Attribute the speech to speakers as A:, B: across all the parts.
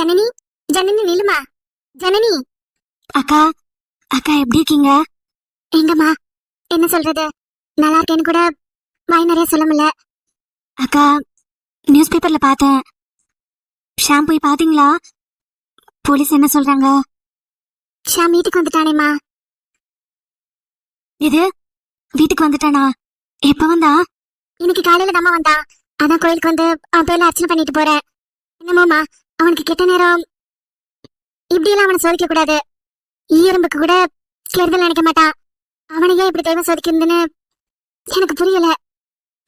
A: ஜனனி ஜனனி நில்லுமா? ஜனனி.
B: அக்கா அக்கா எப்படி இருக்கீங்க?
A: எங்கம்மா என்ன சொல்றது? நல்லா இருக்கேன்னு கூட வாய் நிறைய சொல்ல முடியல.
B: அக்கா நியூஸ் பேப்பர்ல பார்த்தேன். ஷாம் போய் பாத்தீங்களா போலீஸ் என்ன சொல்றாங்க?
A: ஷாம் வீட்டுக்கு வந்துட்டானேம்மா.
B: இது வீட்டுக்கு வந்துட்டானா? எப்ப வந்தா?
A: இன்னைக்கு காலையில தாம்மா வந்தான். அதான் கோயிலுக்கு வந்து அவன் பேர்ல அர்ச்சனை பண்ணிட்டு போறேன். என்னமோமா அவனுக்கு கெட்ட நேரம். இப்படி எல்லாம் அவனை சோதிக்க கூடாது. ஈரம்புக்கு கூட கெடுதல் நினைக்க மாட்டான். அவனையே இப்படி தெய்வம் சோதிக்கிறதுன்னு எனக்கு புரியல.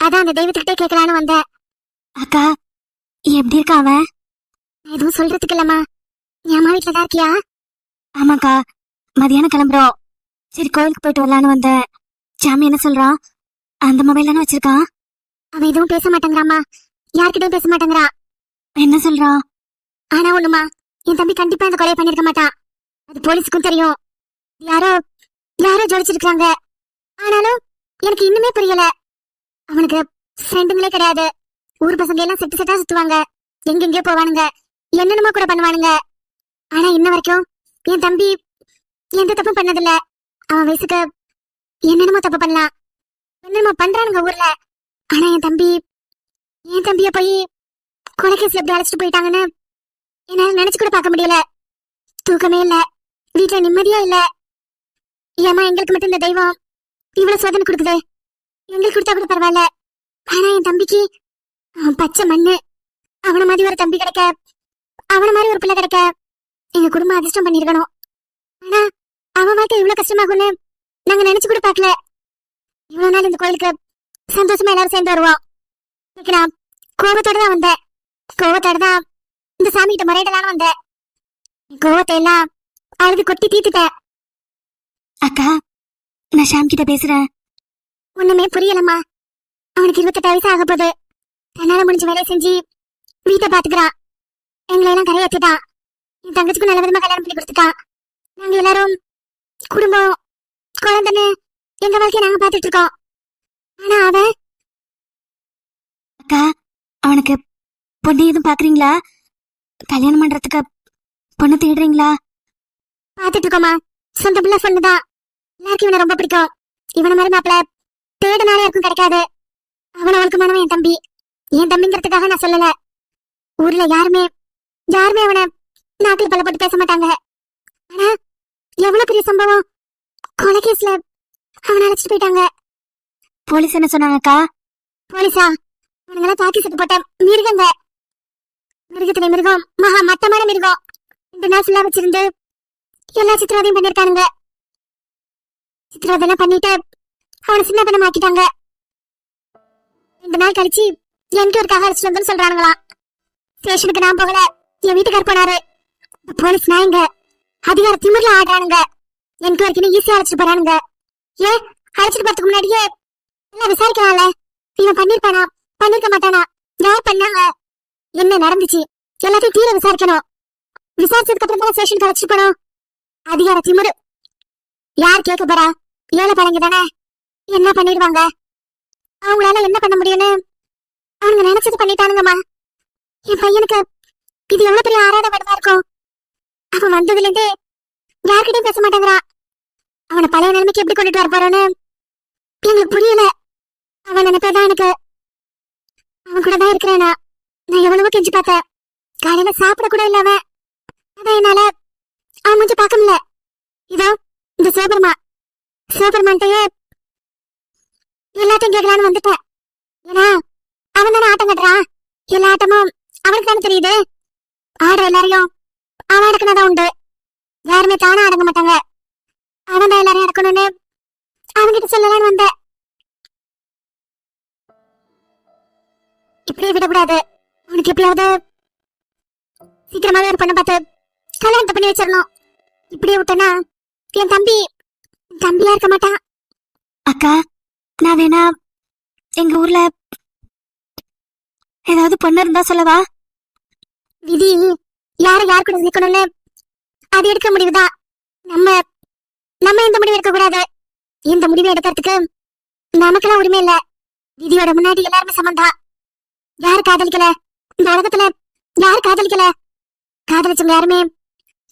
A: அதான் அந்த தெய்வத்துக்கிட்டே கேட்கலான்னு வந்தேன்.
B: அக்கா எப்படி இருக்கா அவன்?
A: எதுவும் சொல்றதுக்கு இல்லம்மா. நீ அம்மா வீட்டுல தான் இருக்கியா?
B: ஆமாக்கா மதியானம் கிளம்புறோம். சரி கோயிலுக்கு போயிட்டு வரலான்னு வந்தேன். சாமி என்ன சொல்றான்? அந்த மொபைல் தானே வச்சிருக்கான்?
A: அவன் எதுவும் பேச மாட்டேங்கிறாம்மா. யார்கிட்டயும் பேச மாட்டேங்கிறா
B: என்ன சொல்றான்?
A: ஆனா ஒண்ணுமா என் தம்பி கண்டிப்பா இந்த கொலையை பண்ணிருக்க மாட்டான். அது போலீஸுக்கும் தெரியும். யாரோ யாரோ ஜோடிச்சிருக்காங்க ஆனாலும் எனக்கு இன்னுமே புரியல. அவனுக்கு ஃப்ரெண்டுங்களே கிடையாது. ஊர் பசங்க எல்லாம் செட்டு செட்டா சுத்துவாங்க. எங்கெங்கயோ போவானுங்க. என்னென்னமோ கூட பண்ணுவானுங்க. ஆனா இன்ன வரைக்கும் என் தம்பி எந்த தப்பும் பண்ணதில்ல. அவன் வயசுக்கு என்னென்னமோ தப்பு பண்ணலாம். என்னென்னமோ பண்றானுங்க ஊர்ல. ஆனா என் தம்பி என் தம்பிய போய் கொலைகேஸ்ல எப்படி அழைச்சிட்டு போயிட்டாங்கன்னு என்னால நினைச்சு கூட பார்க்க முடியல. தூக்கமே இல்ல. வீட்டுல நிம்மதியா இல்ல. ஏமா எங்களுக்கு மட்டும் இந்த தெய்வம் இவ்வளவு சோதனை கொடுக்குது. எங்களுக்கு கொடுத்தா கூட பரவாயில்ல. ஆனா என் தம்பிக்கு பச்சை மண்ணு. அவன மாதிரி ஒரு தம்பி கிடைக்க அவன மாதிரி ஒரு பிள்ளை கிடைக்க எங்க குடும்பம் அதிர்ஷ்டம் பண்ணிருக்கணும். ஆனா அவன் வாழ்க்கை இவ்வளவு கஷ்டமாகும்னு நாங்க நினைச்சு கூட பாக்கல இவ்வளவு நாள் இந்த கோயிலுக்கு சந்தோஷமா எல்லாரும் சேர்ந்து வருவோம். கோபத்தோட தான் வந்தேன். கோபத்தோட தான் இந்த சாமி கிட்ட முறையிடலான்னு வந்தேன். கோவத்தை எல்லாம் அழுது கொட்டி தீத்துட்டேன்.
B: அக்கா நான் ஷாம் கிட்ட பேசுறேன்.
A: ஒண்ணுமே புரியலம்மா. அவனுக்கு இருபத்தெட்டு வயசு ஆக போகுது. தன்னால முடிஞ்ச வேலையை செஞ்சு வீட்டை பாத்துக்கிறான் எங்களை எல்லாம் கரையாத்திட்டான். என் தங்கச்சிக்கும் நல்ல விதமா கல்யாணம் பண்ணி கொடுத்துட்டான். நாங்க எல்லாரும் குடும்பம் குழந்தைன்னு எங்க வாழ்க்கைய நாங்க பாத்துட்டு இருக்கோம். ஆனா அவன்
B: அக்கா அவனுக்கு பொண்ணு எதுவும் பாக்குறீங்களா கல்யாணம் பண்றதுக்கு பொண்ணு தேடுறீங்களா?
A: பாத்துட்டு இருக்கோமா சொந்த பிள்ளை பொண்ணுதான். எல்லாருக்கும் இவனை ரொம்ப பிடிக்கும். இவன மாதிரி மாப்பிள தேடினாலே யாருக்கும் கிடைக்காது. அவன் அவனுக்கு மனவன் என் தம்பி. என் தம்பிங்கிறதுக்காக நான் சொல்லல. ஊர்ல யாருமே யாருமே அவனை நாக்கில் பல போட்டு பேச மாட்டாங்க. ஆனா எவ்வளவு பெரிய சம்பவம். கொலைகேஸ்ல அவனை அழைச்சிட்டு போயிட்டாங்க.
B: போலீஸ் என்ன சொன்னாங்கக்கா
A: போலீஸா? அவனுங்களாம் தாக்கி சுட்டு போட்ட மிருகங்க மிருகத்திலே மிருகம் மகா மட்டமான மிருகம் இந்த நாள் ஃபுல்லா வச்சிருந்து எல்லா சித்திரவதையும் பண்ணிருக்கானுங்க சித்திரவதை பண்ணிட்டு அவனை சின்ன பண்ண மாக்கிட்டாங்க ரெண்டு நாள் கழிச்சு என்கொயருக்காக அழைச்சிட்டு வந்து சொல்றானுங்களாம். ஸ்டேஷனுக்கு நான் போகல. என் வீட்டுக்கார் போனாரு. போலீஸ் நாயங்க அதிகார திமிர்ல ஆடுறானுங்க. என்கொயரிக்குன்னு ஈஸியா அழைச்சிட்டு போறானுங்க. ஏன் அழைச்சிட்டு போறதுக்கு முன்னாடியே எல்லாம் விசாரிக்கலாம்ல? இவன் பண்ணிருப்பானா? பண்ணிருக்க மாட்டானா? யார் பண்ணாங்க? என்ன நடந்துச்சு? எல்லாத்தையும் தீர விசாரிக்கணும். விசாரிச்சதுக்கு அப்புறம் தான் ஸ்டேஷன் அழைச்சிட்டு பண்ணும் அதிகார திமிரு? யார் கேட்க போறா? ஏழை பழங்க தானே? என்ன பண்ணிடுவாங்க? அவங்களால என்ன பண்ண முடியும்னு? அவங்க நினைச்சது பண்ணிட்டானுங்கம்மா. என் பையனுக்கு இது எவ்வளவு பெரிய ஆராத படமா இருக்கும்? அவன் வந்ததுல இருந்து யார்கிட்டயும் பேச மாட்டேங்கிறான் அவனை பழைய நிலைமைக்கு எப்படி கொண்டுட்டு வர போறோன்னு எங்களுக்கு புரியல. அவன் நினைப்பதான் எனக்கு. அவன் கூட தான் இருக்கிறேனா? நான் எவ்வளவோ கெஞ்சி பார்த்தேன். காலையில சாப்பிட கூட இல்ல அவன் அதான் என்னால அவன் மூஞ்சி பார்க்க முடியல. இதோ இந்த சோபர்மா. சோபர்மான்ட்டையே எல்லாத்தையும் கேட்கலான்னு வந்துட்டேன். ஏன்னா அவன் தானே ஆட்டம் கட்டுறான். எல்லா ஆட்டமும் அவனுக்கு தானே தெரியுது. ஆடுற எல்லாரையும் அவன் அடக்குனதான் உண்டு. யாருமே தானே அடங்க மாட்டாங்க. அவன் தான் எல்லாரையும் அடக்கணும்னு அவன்கிட்ட சொல்லலான்னு வந்தேன். இப்படியே விடக்கூடாது. அவனுக்கு எப்படியாவது சீக்கிரமாவே ஒரு பொண்ணை பார்த்து கல்யாணத்தை பண்ணி வச்சிடணும். இப்படியே விட்டனா என் தம்பி தம்பியா இருக்க மாட்டான்.
B: அக்கா நான் வேணா எங்க ஊர்ல ஏதாவது பொண்ணு இருந்தா சொல்லவா?
A: விதி யாரை யார் கூட நிக்கணும்னு அது எடுக்க முடிவுதான். நம்ம நம்ம இந்த முடிவு எடுக்க கூடாது இந்த முடிவு எடுக்கிறதுக்கு நமக்கெல்லாம் உரிமை இல்ல. விதியோட முன்னாடி எல்லாருமே சமந்தா யார் காதலிக்கல? இந்த உலகத்துல யார் காதலிக்கல? காதலிச்சவங்க யாருமே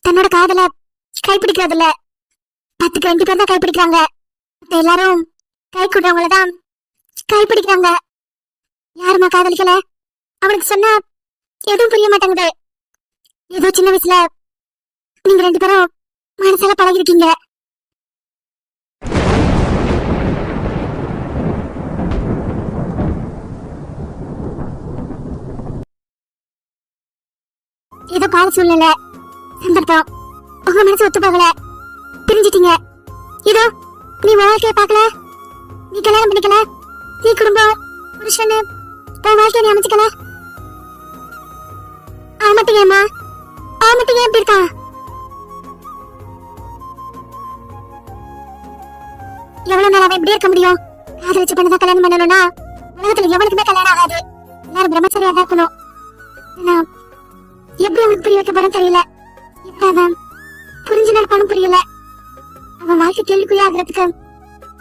A: தன்னோட காதல கைப்பிடிக்கிறது இல்ல பத்துக்கு ரெண்டு பேர் தான் கைப்பிடிக்கிறாங்க. எல்லாரும் கை கொடுறவங்கள தான் கைப்பிடிக்கிறாங்க. யாருமா காதலிக்கல? அவனுக்கு சொன்னா எதுவும் புரிய மாட்டேங்குது. ஏதோ சின்ன வயசுல நீங்க ரெண்டு பேரும் மனசால பழகிருக்கீங்க. ஏதோ கால சூழ்நிலை. சந்தர்ப்பம் உங்க மனசு ஒத்து போகல. பிரிஞ்சிட்டீங்க. இதோ நீ வாழ்க்கைய பார்க்கல? நீ கல்யாணம் பண்ணிக்கல? நீ குடும்பம் புருஷன் உன் வாழ்க்கைய நீ அமைச்சுக்கல? அவன் மட்டும் ஏமா அவன் மட்டும் ஏன் இருக்கான் எவ்வளவு நாள் அவன் இப்படியே இருக்க முடியும்? காதலிச்சு பண்ணதான் கல்யாணம் பண்ணணும்னா உலகத்துல எவனுக்குமே கல்யாணம் ஆகாது. எல்லாரும் பிரம்மச்சரியா தான் இருக்கணும் எப்படி அவனுக்கு புரிய வைக்க போறேன்னு தெரியல. எப்படி அவன் புரிஞ்சு நடப்பானும் புரியல. அவன் வாழ்க்கை கேள்விக்குரிய ஆகிறதுக்கு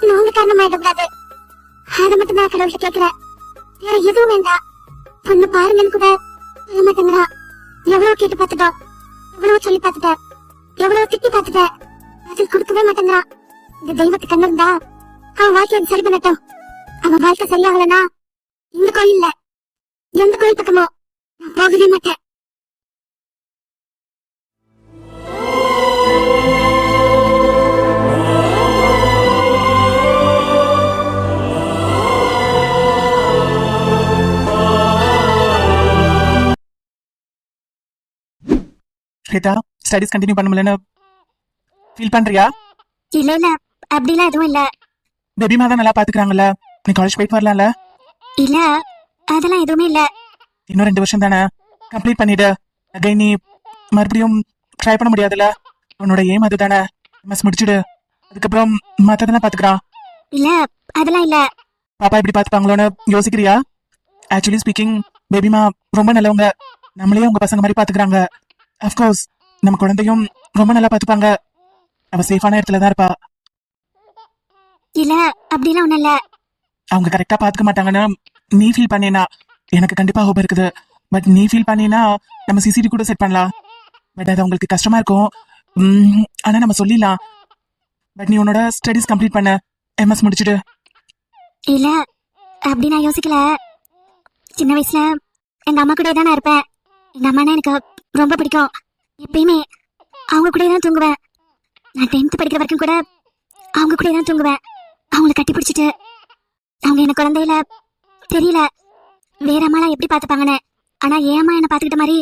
A: நாங்க காரணமாயிடக்கூடாது அதை மட்டும் நான் கடவுள்கிட்ட கேட்கிறேன். வேற எதுவும் வேண்டாம். பொண்ணு பாருங்கன்னு கூட சொல்ல மாட்டேங்கிறான். எவ்வளவு கேட்டு பார்த்துட்டோம். எவ்வளவு சொல்லி பார்த்துட்டேன். எவ்வளவு திட்டி பார்த்துட்டேன். பதில் கொடுக்கவே மாட்டேங்கிறான். இந்த தெய்வத்துக்கு கண்ணு இருந்தா அவன் வாழ்க்கையை சரி பண்ணட்டும். அவன் வாழ்க்கை சரியாகலனா இந்த கோயில் இல்ல எந்த கோயில் பக்கமோ நான் போகவே மாட்டேன்.
C: ஸ்வேதா ஸ்டடிஸ் கண்டினியூ பண்ண முடியலன்னு ஃபீல் பண்றியா?
A: இல்ல இல்ல. அப்படிலாம் எதுவும் இல்ல.
C: பேபிமா தான் நல்லா பாத்துக்கிறாங்கல்ல? நீ காலேஜ் போயிட்டு வரலாம்ல?
A: இல்ல அதெல்லாம் எதுவுமே இல்ல.
C: இன்னும் ரெண்டு வருஷம் தானே? கம்ப்ளீட் பண்ணிடு. அகை நீ மறுபடியும் ட்ரை பண்ண முடியாதுல்ல? உன்னோட ஏம் அதுதானே. எம்எஸ் முடிச்சிடு. அதுக்கப்புறம் மத்ததெல்லாம் பாத்துக்கிறான்
A: இல்ல அதெல்லாம் இல்ல.
C: பாப்பா எப்படி பாத்துப்பாங்களோன்னு யோசிக்கிறியா? ஆக்சுவலி ஸ்பீக்கிங் பேபிமா ரொம்ப நல்லவங்க. நம்மளே உங்க பசங்க மாதிரி பாத்துக்கிறாங்க. அஃப்கோர்ஸ் நம்ம குழந்தையும் ரொம்ப நல்லா பாத்துப்பாங்க அவ சேஃபான இடத்துல தான் இருப்பா.
A: இல்ல அப்படிலாம் ஒண்ணும் இல்ல.
C: அவங்க கரெக்டா பாத்துக்க மாட்டாங்கன்னு நீ ஃபீல் பண்ணினா எனக்கு கண்டிப்பா ஹோப் இருக்குது. பட் நீ ஃபீல் பண்ணினா நம்ம சிசிடி கூட செட் பண்ணலாம். பட் அது உங்களுக்கு கஷ்டமா இருக்கும். ஆனா நம்ம சொல்லிடலாம். பட் நீ உன்னோட ஸ்டடீஸ் கம்ப்ளீட் பண்ண. எம்எஸ் முடிச்சிடு.
A: இல்ல அப்படி நான் யோசிக்கல. சின்ன வயசுல எங்க அம்மா கூட தான் இருப்பேன். எங்க அம்மானா எனக்கு ரொம்ப பிடிக்கும். எப்பயுமே அவங்க கூட தான் தூங்குவேன். நான் டென்த் படிக்கிற வரைக்கும் கூட அவங்க கூட தான் தூங்குவேன். அவங்கள கட்டி பிடிச்சிட்டு. அவங்க என்ன குழந்தையில தெரியல. வேற அம்மாலாம் எப்படி பார்த்துப்பாங்கன்னு. ஆனா என் அம்மா என்ன பார்த்துக்கிட்ட மாதிரி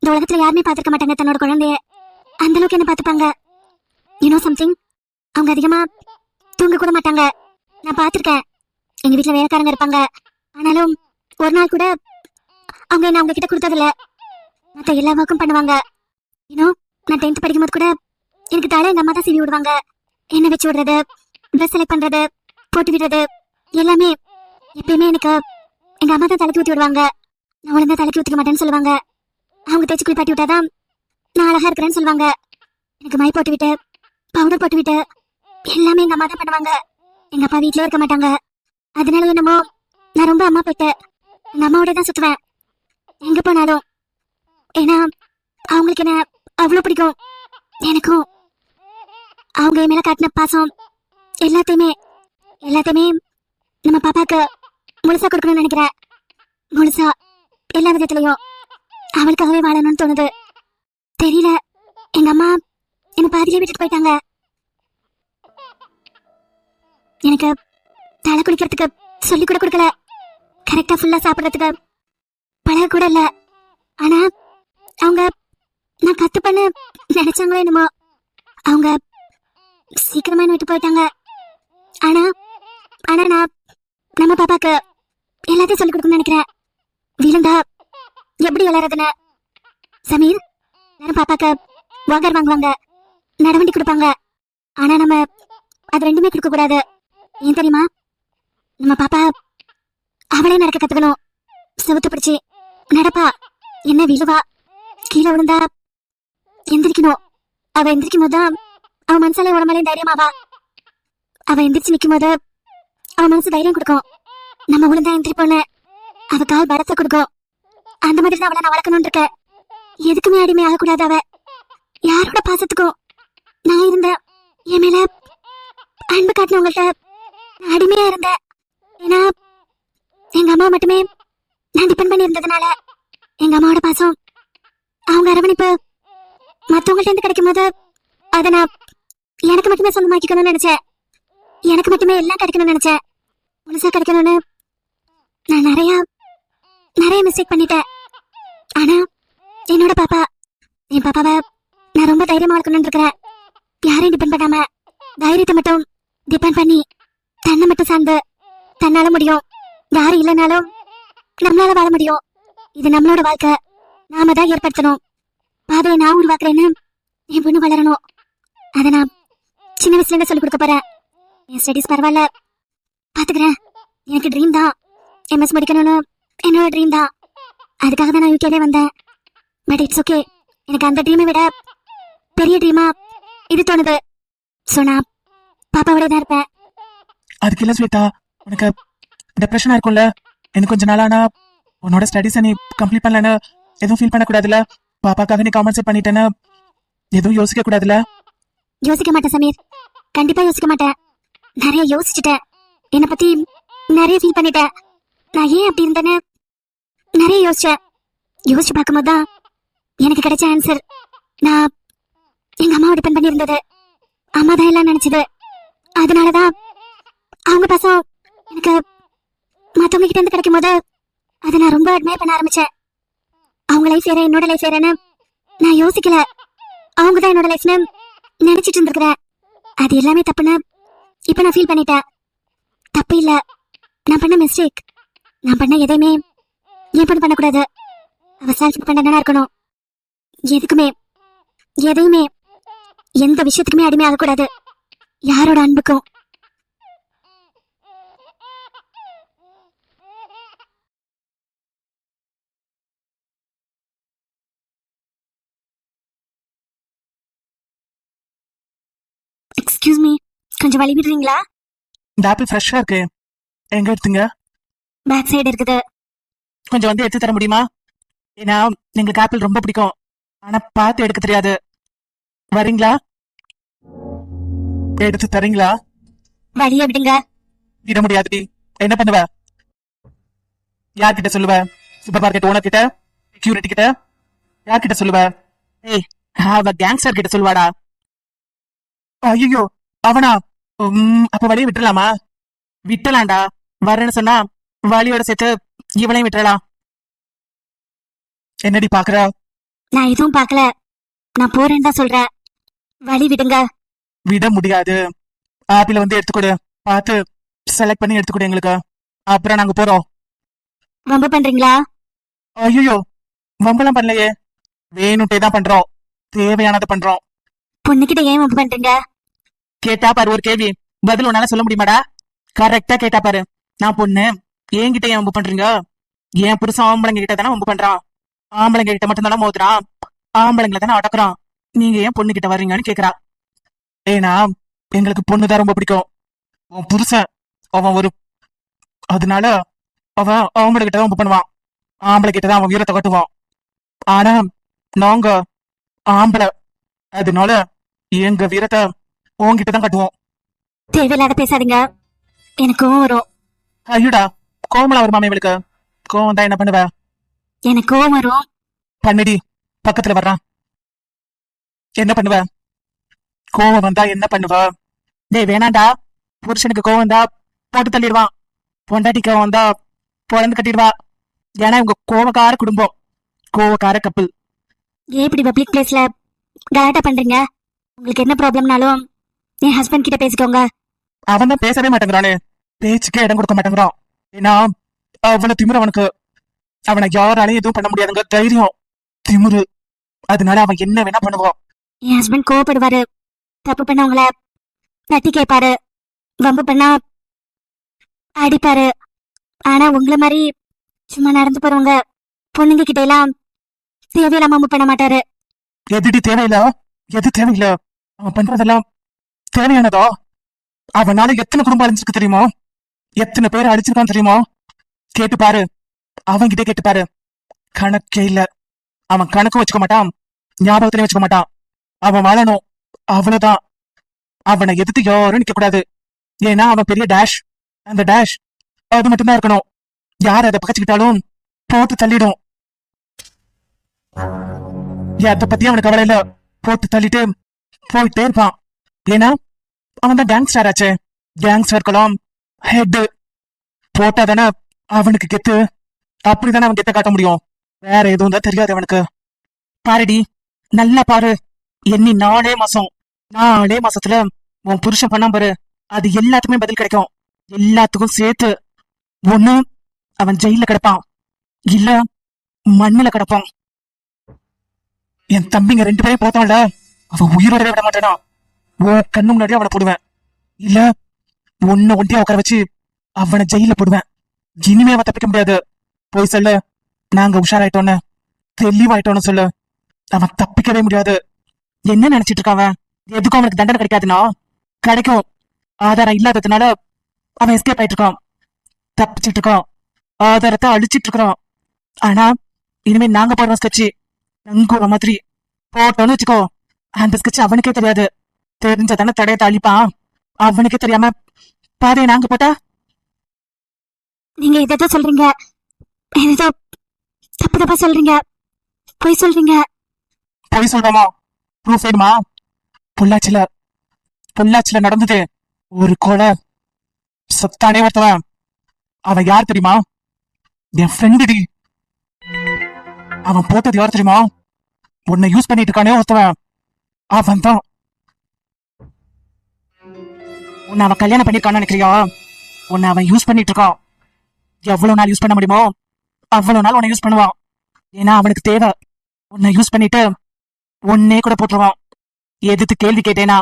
A: இந்த உலகத்துல யாருமே பார்த்துருக்க மாட்டாங்க தன்னோட குழந்தைய. அந்த அளவுக்கு என்ன பார்த்துப்பாங்க? யூனோ சம்திங் அவங்க அதிகமா தூங்க கூட மாட்டாங்க. நான் பார்த்துருக்கேன். எங்க வீட்டில் வேலைக்காரங்க இருப்பாங்க. ஆனாலும் ஒரு நாள் கூட அவங்க என்ன அவங்க கிட்ட கொடுத்ததில்ல. மற்ற எல்லா ஒர்க்கும் பண்ணுவாங்க. இன்னும் நான் டென்த் படிக்கும்போது கூட எனக்கு தலை எங்க அம்மா தான் சீவி விடுவாங்க. என்ன வச்சு விடுறது ட்ரெஸ் செலக்ட் பண்றது போட்டு விடுறது எல்லாமே எப்பயுமே எனக்கு எங்க அம்மா தான் தலைக்கு ஊற்றி விடுவாங்க. நான் ஒழுங்காக தலைக்கு ஊற்றிக்க மாட்டேன்னு சொல்லுவாங்க. அவங்க தேய்ச்சி குளிப்பாட்டி விட்டாதான் நான் அழகா இருக்கிறேன்னு சொல்லுவாங்க. எனக்கு மை போட்டு விட்டு பவுடர் போட்டு விட்டு எல்லாமே எங்க அம்மா தான் பண்ணுவாங்க. எங்க அப்பா வீட்லயே இருக்க மாட்டாங்க. அதனால என்னமோ நான் ரொம்ப அம்மா போயிட்டு எங்க அம்மாவோட தான் சுத்துவேன். எங்க போனாலும் ஏன்னா அவங்களுக்கு என்ன அவ்வளவு பிடிக்கும். எனக்கும். அவங்க என் மேல காட்டின பாசம் எல்லாத்தையுமே எல்லாத்தையுமே நம்ம பாப்பாவுக்கு முழுசா கொடுக்கணும்னு நினைக்கிறேன் முழுசா எல்லா விதத்துலயும் அவளுக்காகவே வாழணும்னு தோணுது. தெரியல எங்க அம்மா என்ன பாதியிலே விட்டுட்டு போயிட்டாங்க. எனக்கு தலை குளிக்கிறதுக்கு சொல்லி கூட கொடுக்கல. கரெக்டா ஃபுல்லா சாப்பிடுறதுக்கு பழக கூட இல்ல. ஆனா அவங்க நான் கத்து பண்ண நினைச்சாங்களோ என்னமோ. அவங்க சீக்கிரமா விட்டு போயிட்டாங்க. ஆனா ஆனா நான் நம்ம பாப்பாக்கு எல்லாத்தையும் சொல்லி கொடுக்கணும்னு நினைக்கிறேன். விழுந்தா எப்படி விளையாடுறதுன்னு சமீர் எல்லாரும் பாப்பாக்கு வாங்கர் வாங்குவாங்க. நடவண்டி கொடுப்பாங்க. ஆனா நம்ம அது ரெண்டுமே கொடுக்க கூடாது. ஏன் தெரியுமா? நம்ம பாப்பா அவளே நடக்க கத்துக்கணும். செவத்து பிடிச்சி நடப்பா. என்ன விழுவா? கீழே விழுந்தா எந்திரிக்கணும் அவ எந்திரிக்கும் போது அவ மனசாலே உடம்பாலே தைரியமாவா அவ எந்திரிச்சு நிற்கும் போது அவ மனசு தைரியம் கொடுக்கும் நம்ம விழுந்தா எந்திரிப்போன்னு அவ கால் பலத்தை கொடுக்கும் அந்த மாதிரி தான் அவளை நான் வளர்க்கணும்னு இருக்கேன் எதுக்குமே அடிமை ஆகக்கூடாது அவ யாரோட பாசத்துக்கும் நான் இருந்த என் மேல அன்பு காட்டினவங்கள்ட்ட நான் அடிமையா இருந்தேன் ஏன்னா எங்க அம்மா மட்டுமே நான் டிபெண்ட் பண்ணி இருந்ததுனால எங்க அம்மாவோட பாசம் அவங்க அரவணைப்பு மத்தவங்கள்ட்ட இருந்து கிடைக்கும் போது அதை நான் எனக்கு மட்டுமே சொந்தமாக்கிக்கணும்னு நினைச்சேன். எனக்கு மட்டுமே எல்லாம் கிடைக்கணும்னு நினைச்சேன். முழுசா கிடைக்கணும்னு நான் நிறைய நிறைய மிஸ்டேக் பண்ணிட்டேன். ஆனா என்னோட பாப்பா என் பாப்பாவை நான் ரொம்ப தைரியமா இருக்கணும்னு இருக்கிறேன். யாரையும் டிபெண்ட் பண்ணாம தைரியத்தை மட்டும் டிபெண்ட் பண்ணி தன்னை மட்டும் சார்ந்து தன்னால முடியும். யாரும் இல்லைனாலும் நம்மளால வாழ முடியும். இது நம்மளோட வாழ்க்கை. நாம தான் ஏற்படுத்தணும். பாதையை நான் உருவாக்குறேன்னு என் பொண்ணு வளரணும். அதை நான் சின்ன வயசுல இருந்து சொல்லி கொடுக்க போறேன். என் ஸ்டடீஸ் பரவாயில்ல. பாத்துக்கிறேன். எனக்கு ட்ரீம் தான். எம்எஸ் முடிக்கணும்னு என்னோட ட்ரீம் தான். அதுக்காக தான் நான் யூகேலே வந்தேன். பட் இட்ஸ் ஓகே எனக்கு அந்த ட்ரீமை விட பெரிய ட்ரீமா இது தோணுது. ஸோ நான் பாப்பாவோட தான் இருப்பேன்.
C: அதுக்கு இல்லை ஸ்வேதா உனக்கு டிப்ரெஷனாக இருக்கும்ல. எனக்கு கொஞ்ச நாளானா உன்னோட ஸ்டடிஸை நீ கம்ப்ளீட் பண்ணலன்னு எதுவும் ஃபீல் பண்ணக்கூடாதுல்ல? பாப்பாக்காக நீ காம்பன்சேட் பண்ணிட்டேன்னு எதுவும் யோசிக்க கூடாதுல்ல?
A: யோசிக்க மாட்டேன் சமீர். கண்டிப்பா யோசிக்க மாட்டேன். நிறைய யோசிச்சுட்டேன். என்னை பத்தி நிறைய ஃபீல் பண்ணிட்டேன். நான் ஏன் அப்படி இருந்தேன்னு நிறைய யோசிச்சேன். யோசிச்சு பார்க்கும்போது தான் எனக்கு கிடைச்ச ஆன்சர் நான் எங்க அம்மாவை டிபெண்ட் பண்ணி இருந்தது அம்மா தான் எல்லாம் நினைச்சது. அதனாலதான் அவங்க பாசம் எனக்கு மத்தவங்க கிட்ட இருந்து கிடைக்கும் போது அதை நான் ரொம்ப அட்மையர் பண்ண ஆரம்பிச்சேன். அவங்க லைஃப் வேற என்னோட லைஃப் வேறன்னு நான் யோசிக்கல. அவங்க தான் என்னோட லைஃப்னு நினைச்சிட்டு இருந்திருக்கிறேன். அது எல்லாமே தப்புன்னு இப்போ நான் ஃபீல் பண்ணிட்டேன். தப்பு இல்லை. நான் பண்ண மிஸ்டேக் நான் பண்ண எதையுமே என் பொண்ணு பண்ணக்கூடாது? அவ பண்ண டிபெண்டா இருக்கணும்? எதுக்குமே? எதையுமே? எந்த விஷயத்துக்குமே அடிமை ஆகக்கூடாது யாரோட அன்புக்கும் எக்ஸ்கியூஸ் மீ கொஞ்சம் வழி விடுறீங்களா
C: இந்த ஆப்பிள் ஃப்ரெஷ்ஷா இருக்கு. எங்க எடுத்துங்க?
A: பேக் சைடு இருக்குது.
C: கொஞ்சம் வந்து எடுத்து தர முடியுமா? ஏன்னா எங்களுக்கு ஆப்பிள் ரொம்ப பிடிக்கும். ஆனா பார்த்து எடுக்க தெரியாது. வரீங்களா? எடுத்து தரீங்களா?
A: வழியை விடுங்க.
C: விட முடியாதுடி என்ன பண்ணுவ? யார்கிட்ட சொல்லுவ? சூப்பர் மார்க்கெட் ஓனர் கிட்ட? செக்யூரிட்டி கிட்ட? யார்கிட்ட சொல்லுவ? ஏய் அவ கேங்ஸ்டர் கிட்ட சொல்லுவாடா. ஐயோ அவனா? அப்ப வழியை விட்டுலாமா விட்டலாம்டா. வரேன்னு சொன்னா வழியோட சேர்த்து இவளையும் விட்டுறலாம். என்னடி பாக்குற?
A: நான் எதுவும் பார்க்கல நான் போறேன்னு தான் சொல்றேன் வழி விடுங்க.
C: விட முடியாது. ஆப்பிள வந்து எடுத்துக்கொடு பார்த்து செலக்ட் பண்ணி எடுத்துக்கொடு எங்களுக்கு. அப்புறம் நாங்க போறோம்.
A: வம்பு பண்றீங்களா?
C: ஐயோ வம்பெல்லாம் பண்ணலையே. வேணும்ட்டே தான் பண்றோம். தேவையானதை பண்றோம்.
A: பொண்ணுகிட்ட ஏன் வம்பு பண்றீங்க?
C: கேட்டா பாரு ஒரு கேள்வி. பதில் உன்னால சொல்ல முடியுமாடா? கரெக்டா கேட்டா பாரு. நான் பொண்ணு. என்கிட்ட ஏன் வம்பு பண்றீங்க? என் புருஷன் ஆம்பளைங்க கிட்ட தானே ஒம்பு பண்றான்? ஆம்பளைங்க கிட்ட மட்டும் தானே மோதுறான் ஆம்பளைங்களை தானே அடக்குறான்? நீங்க ஏன் பொண்ணு கிட்ட வர்றீங்கன்னு கேக்குறா. ஏன்னா எங்களுக்கு பொண்ணு தான் ரொம்ப பிடிக்கும். உன் புருஷன் அவன் ஒரு அதனால அவன் ஆம்பளை கிட்ட தான் ஒம்பு பண்ணுவான். ஆம்பளை கிட்ட தான் அவன் வீரத்தை கட்டுவான். ஆனா நாங்க ஆம்பளை. அதனால எங்க வீரத்தை உன்கிட்ட தான் கட்டுவோம்.
A: தேவையில்லாத பேசாதீங்க. எனக்கு கோவம் வரும்.
C: ஐயோடா கோமலா வருமாமே இவளுக்கு? கோவம் தான் என்ன பண்ணுவ?
A: எனக்கு கோவம் வரும்.
C: பண்ணுடி பக்கத்துல வர்றான் என்ன பண்ணுவ? கோவம் வந்தா என்ன பண்ணுவ? டேய் வேணாண்டா. புருஷனுக்கு கோவம் வந்தா போட்டு தள்ளிடுவான். பொண்டாட்டி கோவம் வந்தா பொழந்து கட்டிடுவா. ஏன்னா இவங்க கோவக்கார குடும்பம். கோவக்கார கப்பல்
A: ஏன் இப்படி பப்ளிக் பிளேஸ்ல கலாட்டா பண்றீங்க? உங்களுக்கு என்ன ப்ராப்ளம்னாலும் என் ஹஸ்பண்ட் கிட்ட பேசிக்கோங்க.
C: அவன் தான் பேசவே மாட்டேங்கிறானே பேச்சுக்கே இடம் கொடுக்க மாட்டேங்கிறான். ஏன்னா அவ்வளவு திமிரு அவனுக்கு. அவனை யாராலையும் எதுவும் பண்ண முடியாதுங்க தைரியம். திமிரு. அதனால அவன் என்ன வேணா பண்ணுவான்.
A: என் ஹஸ்பண்ட் கோவப்படுவாரு. தப்பு பண்ணவங்கள தட்டி கேட்பாரு வம்பு பண்ணா அடிப்பாரு. ஆனா உங்களை மாதிரி சும்மா நடந்து போறவங்க பொண்ணுங்க கிட்ட எல்லாம் தேவையில்லாம வம்பு பண்ண மாட்டாரு.
C: எதுடி தேவையில்ல? எது தேவையில்ல? அவன் பண்றதெல்லாம் தேவையானதா? அவனால எத்தனை குடும்பம் அழிஞ்சிருக்கு தெரியுமா? எத்தனை பேர் அடிச்சிருக்கான் தெரியுமோ? கேட்டு பாரு. அவன்கிட்ட கேட்டு பாரு. கணக்கே இல்ல. அவன் கணக்கும் வச்சுக்க மாட்டான். ஞாபகத்திலே வச்சுக்க மாட்டான். அவன் வாழணும். அவ்வளவுதான். அவனை எதிர்த்து யாரும் நிக்க கூடாது. ஏன்னா அவன் பெரிய டேஷ் அந்த டேஷ் அது மட்டும்தான் இருக்கணும். யார் அதை பகச்சுக்கிட்டாலும் போட்டு தள்ளிடும். அதை பத்தி அவனுக்கு கவலை இல்ல. போட்டு தள்ளிட்டு போயிட்டே இருப்பான். ஏன்னா அவன் தான் கேங்ஸ்டர் ஆச்சே கேங்ஸ்டர்க்கலாம் ஹெட் போட்டா தானே அவனுக்கு கெத்து. அப்படிதானே அவன் கெத்த காட்ட முடியும். வேற எதுவும் தான் தெரியாது அவனுக்கு. பாருடி நல்லா பாரு. எண்ணி நாலே மாசம். நாலே மாசத்துல உன் புருஷன் பண்ணாம பாரு. அது எல்லாத்துக்குமே பதில் கிடைக்கும். எல்லாத்துக்கும் சேர்த்து. ஒண்ணு அவன் ஜெயில கிடப்பான். இல்ல மண்ணுல கிடப்பான். என் தம்பிங்க ரெண்டு பேரையும் போத்தான்ல அவன் உயிரோட விட மாட்டானா உன் கண்ணு முன்னாடி அவனை போடுவேன். இல்ல உன்னை ஒண்டியா உட்கார வச்சு அவனை ஜெயில போடுவேன். இனிமே அவன் தப்பிக்க முடியாது. போய் சொல்லு. நாங்க உஷாராயிட்டோன்னு தெளிவாயிட்டோன்னு சொல்லு. அவன் தப்பிக்கவே முடியாது. என்ன நினைச்சிட்டு இருக்கான் எதுக்கும் அவனுக்கு தண்டனை கிடைக்காதுன்னா? கிடைக்கும். ஆதாரம் இல்லாததுனால அவன் எஸ்கேப் ஆயிட்டு இருக்கான் தப்பிச்சிட்டு இருக்கான். ஆதாரத்தை அழிச்சிட்டு இருக்கிறான். ஆனா இனிமே நாங்க போடுறோம் ஸ்கெட்சி நங்குற மாதிரி போட்டோன்னு வச்சுக்கோ. அந்த ஸ்கெட்ச் அவனுக்கே தெரியாது. தெரிஞ்சதானே தடையத்தை அழிப்பான் அவனுக்கே தெரியாம பாதையை நாங்க போட்டா?
A: நீங்க இதை சொல்றீங்க. ஏதோ தப்பு தப்பா சொல்றீங்க. பொய் சொல்றீங்க.
C: பொய் சொல்றோமா? ப்ரூஃப் வேணுமா? பொள்ளாச்சில பொள்ளாச்சில நடந்தது ஒரு கொலை. சத்தானே ஒருத்தவன். அவன் யார் தெரியுமா? என் ஃப்ரெண்டு டி. அவன் போட்டது யார் தெரியுமா? உன்னை யூஸ் பண்ணிட்டு இருக்கானே ஒருத்தவன். அவன் தான் உன்னை அவன் கல்யாணம் பண்ணிருக்கான்னு நினைக்கிறியா? உன்னை அவன் யூஸ் பண்ணிட்டு இருக்கான் எவ்வளவு நாள் யூஸ் பண்ண முடியுமோ அவ்வளவு நாள் உன்னை யூஸ் பண்ணுவான் ஏன்னா அவனுக்கு தேவை. உன்னை யூஸ் பண்ணிட்டு உன்னே கூட போட்டுருவான். எதிர்த்து கேள்வி கேட்டேனா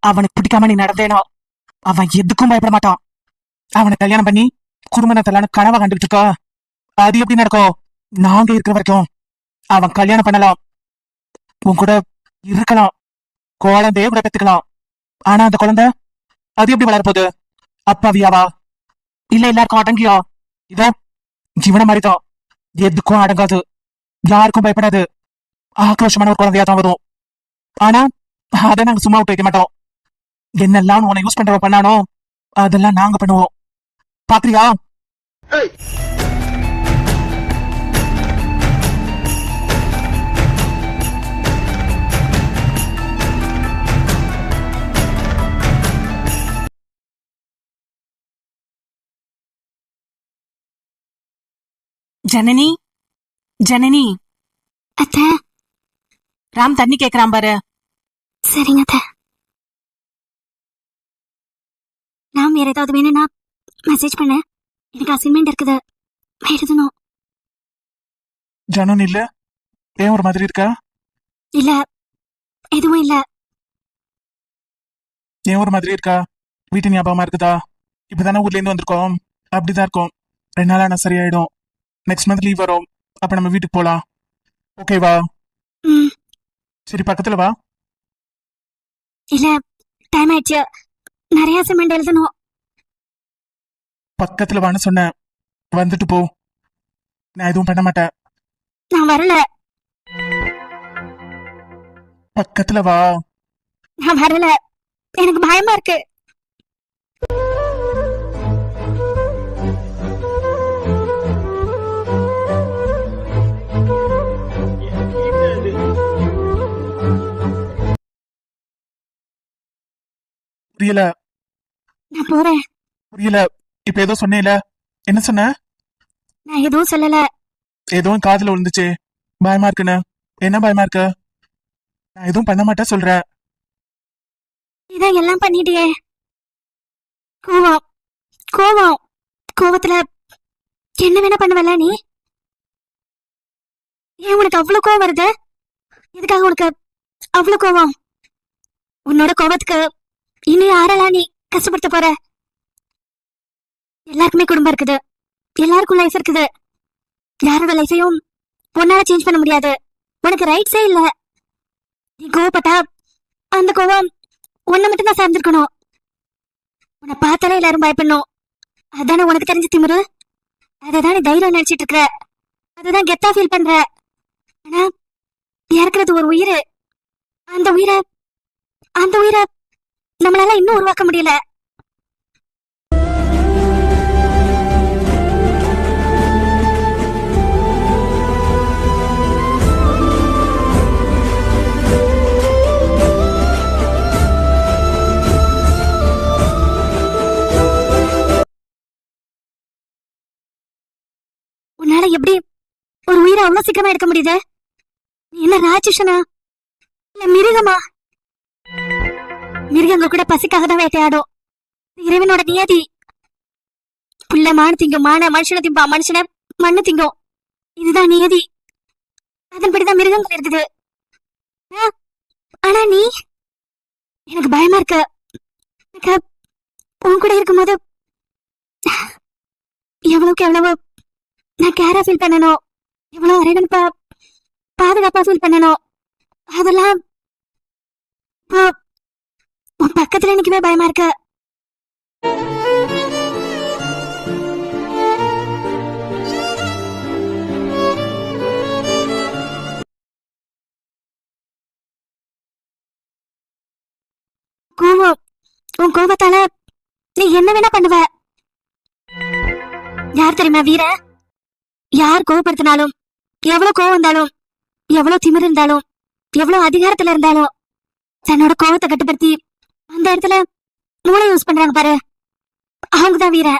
C: அவனுக்கு பிடிக்காம நீ நடந்தேனா அவன் எதுக்கும் பயப்பட மாட்டான். அவனை கல்யாணம் பண்ணி குடும்பத்தலான கனவை கண்டுகிட்டு இருக்கா. அது எப்படி நடக்கும் நாங்க இருக்கிற வரைக்கும் அவன் கல்யாணம் பண்ணலாம். உன் கூட இருக்கலாம். குழந்தைய கூட பெத்துக்கலாம் ஆனா அந்த குழந்தை அது எப்படி வளரப்போகுது அப்பாவியாவா? இல்ல எல்லாருக்கும் அடங்கியா? இதோ ஜீவன மாதிரிதான் எதுக்கும் அடங்காது. யாருக்கும் பயப்படாது. ஆக்ரோஷமான ஒரு குழந்தையா தான் வரும். ஆனா அதை நாங்க சும்மா விட்டு வைக்க மாட்டோம். என்னெல்லாம் உன்னை யூஸ் பண்றவ பண்ணானோ அதெல்லாம் நாங்க பண்ணுவோம். பாக்குறியா ஜனனி? ஜனனி?
A: அத்த.
C: ராம் தண்ணி கேக்குறான் பாரு.
A: சரிங்க அத்த. நான் வேற ஏதாவது வேணும்னா மெசேஜ் பண்ண. எனக்கு அசைன்மெண்ட் இருக்குது. எழுதணும்.
C: ஜனன் இல்ல? ஏன் ஒரு மாதிரி இருக்கா?
A: இல்ல. எதுவும் இல்ல.
C: ஏன் ஒரு மாதிரி இருக்கா? வீட்டு ஞாபகமா இருக்குதா? இப்பதானே ஊர்ல இருந்து வந்திருக்கோம். அப்படிதான் இருக்கும். ரெண்டு நாள் ஆனா சரியாயிடும். நெக்ஸ்ட் மந்த் லீவ் வரும். அப்ப நம்ம வீட்டுக்கு போலாம். ஓகேவா சரி பக்கத்துல வா.
A: இல்ல டைம் ஆயிடுச்சு. நிறைய அசைன்மெண்ட் எழுதணும்.
C: பக்கத்துல வான்னு சொன்னேன். வந்துட்டு போ. நான் எதுவும் பண்ண மாட்டேன்.
A: நான் வரல.
C: பக்கத்துல வா.
A: நான் வரல. எனக்கு பயமா இருக்கு.
C: புரியல.
A: நான் போறேன்.
C: புரியல. இப்ப ஏதோ சொன்னேல. என்ன சொன்ன?
A: நான் எதுவும் சொல்லல.
C: ஏதோ காதுல விழுந்துச்சு. பயமா இருக்குன்னு. என்ன பயமா இருக்கு? நான் எதுவும் பண்ண மாட்டேன் சொல்றேன்
A: இதான் எல்லாம் பண்ணிட்டியே. கோவம். கோவம். கோவத்துல என்ன வேணா பண்ணுவல நீ? ஏன் உனக்கு அவ்வளவு கோவம் வருது? எதுக்காக உனக்கு அவ்வளவு கோவம்? உன்னோட கோவத்துக்கு இன்னும் யாரெல்லாம் நீ கஷ்டப்படுத்த போற. எல்லாருக்குமே குடும்பம் இருக்குது. எல்லாருக்கும் லைஃப் இருக்குது. யாரோட லைஃபையும் உன்னால சேஞ்ச் பண்ண முடியாது. உனக்கு ரைட்ஸே இல்ல. நீ கோவப்பட்டா அந்த கோவம் உன்னை மட்டும் தான் சார்ந்திருக்கணும். உன்னை பார்த்தாலே எல்லாரும் பயப்படணும். அதானே உனக்கு தெரிஞ்ச திமுரு? அதை நீ தைரியம் நினைச்சிட்டு இருக்கிற அதுதான் கெத்தா ஃபீல் பண்ற. ஆனா இறக்குறது ஒரு உயிர். அந்த உயிரை அந்த உயிரை நம்மளால இன்னும் உருவாக்க முடியல. உன்னால எப்படி ஒரு உயிரை அவ்வளவு சீக்கிரமா எடுக்க முடியுது? நீ என்ன ராட்சசனா? இல்ல மிருகமா? மிருகங்கள் கூட பசிக்காக தான் வேட்டையாடும். இறைவனோட நியதி. புள்ள மான் திங்கும் மான மனுஷனை திம்பா மனுஷனை மண்ணு திங்கும். இதுதான் நியதி. அதன்படிதான் மிருகங்கள் இருக்குது ஆனா நீ? எனக்கு பயமா இருக்க. எனக்கு உன் கூட இருக்கும்போது எவ்வளவுக்கு எவ்வளவு நான் கேரா ஃபீல் பண்ணணும் எவ்வளவு அரகன்பா பாதுகாப்பா ஃபீல் பண்ணணும் அதெல்லாம் உன் பக்கத்துல நிக்கவே பயமா இருக்கு. கோவம். உன் கோபத்தால நீ என்ன வேணா பண்ணுவ. யார் தெரியுமா வீர? யார் கோவப்படுத்தினாலும் எவ்வளவு கோவம் இருந்தாலும் எவ்வளவு திமிர் இருந்தாலும் எவ்வளவு அதிகாரத்துல இருந்தாலும் தன்னோட கோவத்தை கட்டுப்படுத்தி அந்த இடத்துல மூளை யூஸ் பண்றாங்க பாரு. அவங்கதான் வீர.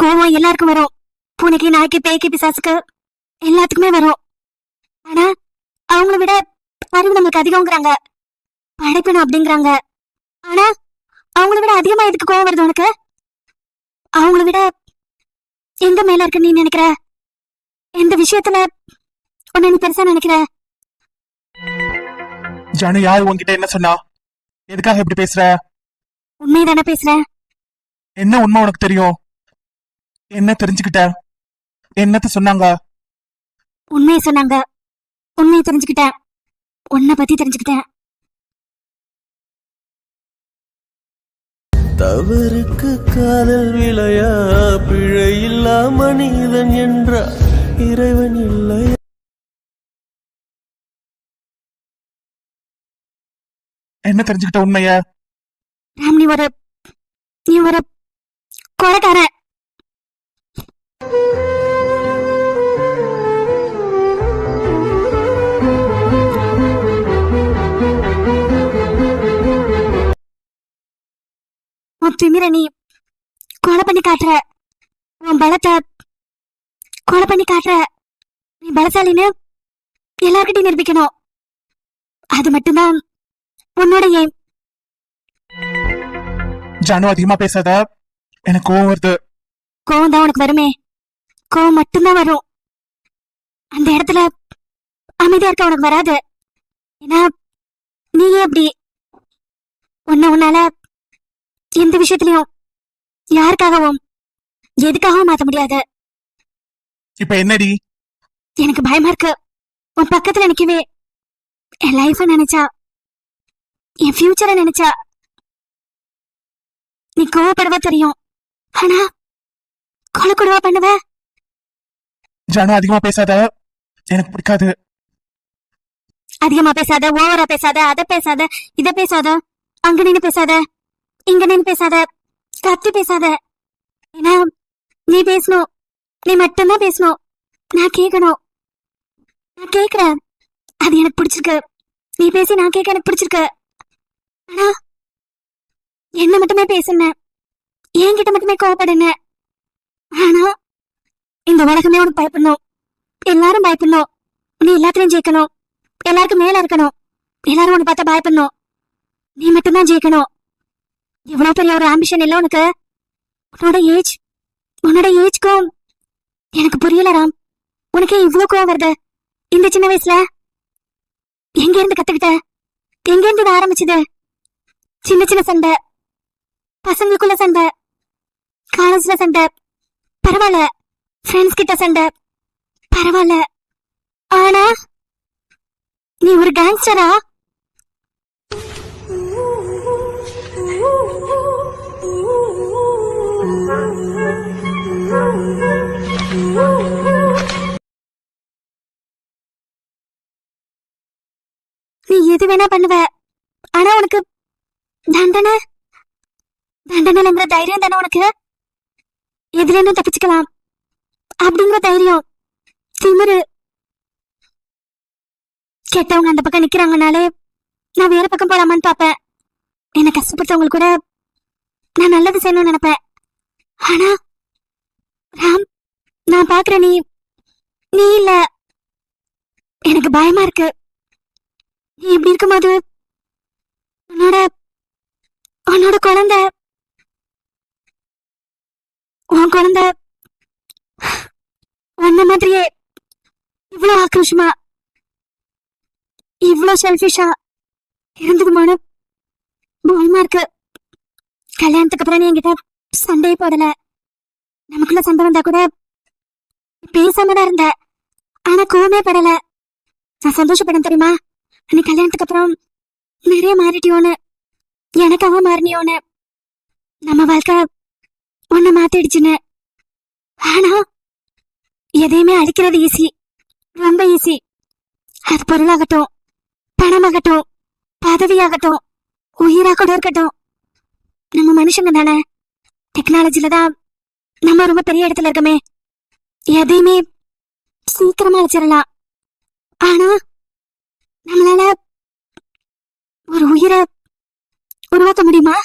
A: கோவம் எல்லாருக்கும் வரும். பூனைக்கு நாய்க்கு பேய்க்கு பிசாசுக்கு எல்லாத்துக்குமே வரும். ஆனா அவங்கள விட அறிவு நம்மளுக்கு அதிகம்ங்கிறாங்க. படைக்கணும் அப்படிங்கிறாங்க. ஆனா அவங்கள விட அதிகமா எதுக்கு கோவம் வருது உனக்கு? அவங்கள விட எங்க மேல இருக்கு நீ நினைக்கிற? எந்த விஷயத்துல உன்னை நீ பெருசா நினைக்கிற?
C: ஜானு யார் உன்கிட்ட என்ன சொன்னா? எதுக்காக இப்படி பேசுற?
A: உண்மையை தானே பேசுறேன்
C: என்ன உண்மை உனக்கு தெரியும்? என்ன தெரிஞ்சுக்கிட்ட? என்னத்த சொன்னாங்க?
A: உண்மையை சொன்னாங்க. உண்மையை தெரிஞ்சுக்கிட்டேன். உன்னை பத்தி தெரிஞ்சுக்கிட்டேன்.
D: தவறுக்கு காதல் விளையா பிழையில்லா மனிதன் என்ற இறைவன் இல்லை.
C: என்ன தெரிஞ்சுக்கிட்ட உண்மைய?
A: ராம் நீ ஒரு நீ ஒரு கொலைக்கார. உன் திமிர நீ கொலை பண்ணி காட்டுற. உன் பலத்தை கொலை பண்ணி காட்டுற. நீ பலசாலின்னு எல்லார்கிட்டையும் நிரூபிக்கணும். அது மட்டும்தான் உன்னோட ஏம்
C: ஜானு அதிகமா பேசாத. எனக்கு கோவம் வருது.
A: கோவம் தான் உனக்கு வருமே. கோவம் மட்டும்தான் வரும். அந்த இடத்துல அமைதியா இருக்க உனக்கு வராது. ஏன்னா நீயே அப்படி உன்னை உன்னால எந்த விஷயத்திலையும் யாருக்காகவும் எதுக்காகவும் மாத்த முடியாது.
C: இப்ப என்னடி?
A: எனக்கு பயமா இருக்கு. உன் பக்கத்துல நிக்கவே. என் லைஃப நினைச்சா என் ஃபியூச்சரை நினைச்சா நீ கோவப்படுவ தெரியும். ஆனா கொலை கொடுவா பண்ணுவ?
C: ஜானு அதிகமா பேசாத. எனக்கு பிடிக்காது.
A: அதிகமா பேசாத ஓவரா பேசாத அத பேசாத இத பேசாத அங்க நின்னு பேசாத இங்க நின்னு பேசாத கத்தி பேசாத. ஏன்னா நீ பேசணும். நீ மட்டும்தான் பேசணும். நான் கேட்கணும் நான் கேக்குறேன். அது எனக்கு பிடிச்சிருக்கு. நீ பேசி நான் கேட்க எனக்கு பிடிச்சிருக்கு. ஆனா என்ன மட்டுமே பேசுன என்கிட்ட மட்டுமே கோவப்படுன ஆனா இந்த உலகமே உனக்கு பயப்படணும். எல்லாரும் பயப்படணும். நீ எல்லாத்திலையும் ஜெயிக்கணும். எல்லாருக்கும் மேல இருக்கணும். எல்லாரும் உன்னை பார்த்தா பயப்படணும். நீ மட்டும்தான் ஜெயிக்கணும். எவ்வளவு பெரிய ஒரு ஆம்பிஷன் இல்ல உனக்கு? உன்னோட ஏஜ் உன்னோட ஏஜ்க்கும் எனக்கு புரியல ராம். உனக்கே இவ்வளவு கோவம் வருது. இந்த சின்ன வயசுல எங்க இருந்து கத்துக்கிட்ட? எங்க இருந்து ஆரம்பிச்சது? சின்ன சின்ன சண்டை. பசங்களுக்குள்ள சண்டை. காலேஜ்ல சண்டை. பரவாயில்ல. ஃப்ரெண்ட்ஸ் கிட்ட சண்டை. பரவாயில்ல. ஆனா நீ ஒரு கேங்ஸ்டரா நீ எது வேணா பண்ணுவ. ஆனா உனக்கு தண்டனை தண்டனைங்கிற தைரியம் தானே உனக்கு? எதுல இருந்து தப்பிச்சுக்கலாம். அப்படிங்கிற தைரியம். திமிரு. கெட்டவங்க அந்த பக்கம் நிக்கிறாங்கனாலே நான் வேற பக்கம் போலாமான்னு பாப்பேன் என்னை கஷ்டப்படுத்தவங்க கூட நான் நல்லது செய்யணும்னு நினைப்பேன். ஆனா ராம் நான் பாக்குற நீ நீ இல்ல. எனக்கு பயமா இருக்கு. நீ இப்படி இருக்கும்போது உன்னோட உன்னோட குழந்தை. உன் குழந்தை. உன்ன மாதிரியே இவ்வளவு ஆக்ரோஷமா இவ்வளவு செல்ஃபிஷா இருந்ததுமான பயமா இருக்கு. கல்யாணத்துக்கு அப்புறம் நீ என்கிட்ட சண்டையே போடல. நமக்குள்ள சண்டை வந்தா கூட பேசாம தான் இருந்த. ஆனா கோவமே படல. நான் சந்தோஷப்படும் தெரியுமா? நீ கல்யாணத்துக்கு அப்புறம் நிறைய மாறிட்டியோன்னு. எனக்காக மாறினியோன்னு நம்ம வாழ்க்கை உன்னை மாத்திடுச்சுன்னு. ஆனா எதையுமே அழிக்கிறது ஈஸி ரொம்ப ஈஸி அது பொருளாகட்டும் பணமாகட்டும் பதவியாகட்டும் உயிரா கூட இருக்கட்டும். நம்ம மனுஷங்க தானே. டெக்னாலஜில தான் நம்ம ரொம்ப பெரிய இடத்துல இருக்கமே. எதையுமே சீக்கிரமா வச்சிடலாம் ஆனா நம்மளால ஒரு உயிரை உருவாக்க முடியுமா?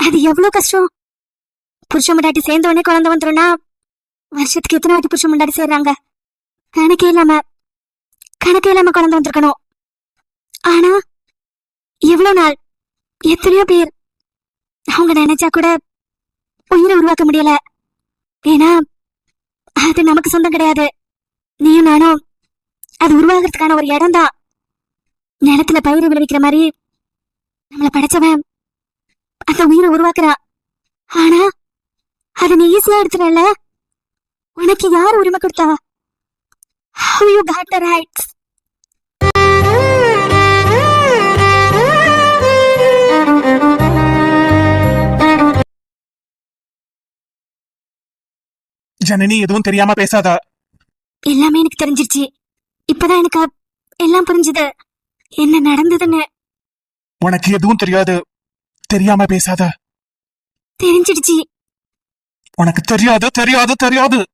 A: அது எவ்வளவு கஷ்டம். புருஷ முண்டாட்டி சேர்ந்த உடனே குழந்தை வந்துடும்னா வருஷத்துக்கு எத்தனை வாட்டி புருஷ முண்டாட்டி சேர்றாங்க? கணக்கே இல்லாம கணக்கே இல்லாம குழந்தை வந்திருக்கணும். ஆனா எவ்வளவு நாள் எத்தனையோ பேர் அவங்க நினைச்சா கூட உயிரை உருவாக்க முடியல. ஏன்னா அது நமக்கு சொந்தம் கிடையாது. நீயும் நானும் அது உருவாகிறதுக்கான ஒரு இடம் தான் நிலத்துல பயிர் விளைவிக்கிற மாதிரி நம்மள படைச்சவன் அந்த உயிரை உருவாக்குறான் ஆனா அதை நீ ஈஸியா எடுத்துறல உனக்கு யார் உரிமை கொடுத்தா? How you got the rights?
C: Janani எதுவும் தெரியாம பேசாத.
A: எல்லாமே எனக்கு தெரிஞ்சிருச்சு. இப்பதான் எனக்கு எல்லாம் புரிஞ்சுது. என்ன நடந்ததுன்னு.
C: உனக்கு எதுவும் தெரியாது. தெரியாம பேசாத.
A: தெரிஞ்சிடுச்சு.
C: உனக்கு தெரியாது தெரியாது தெரியாது.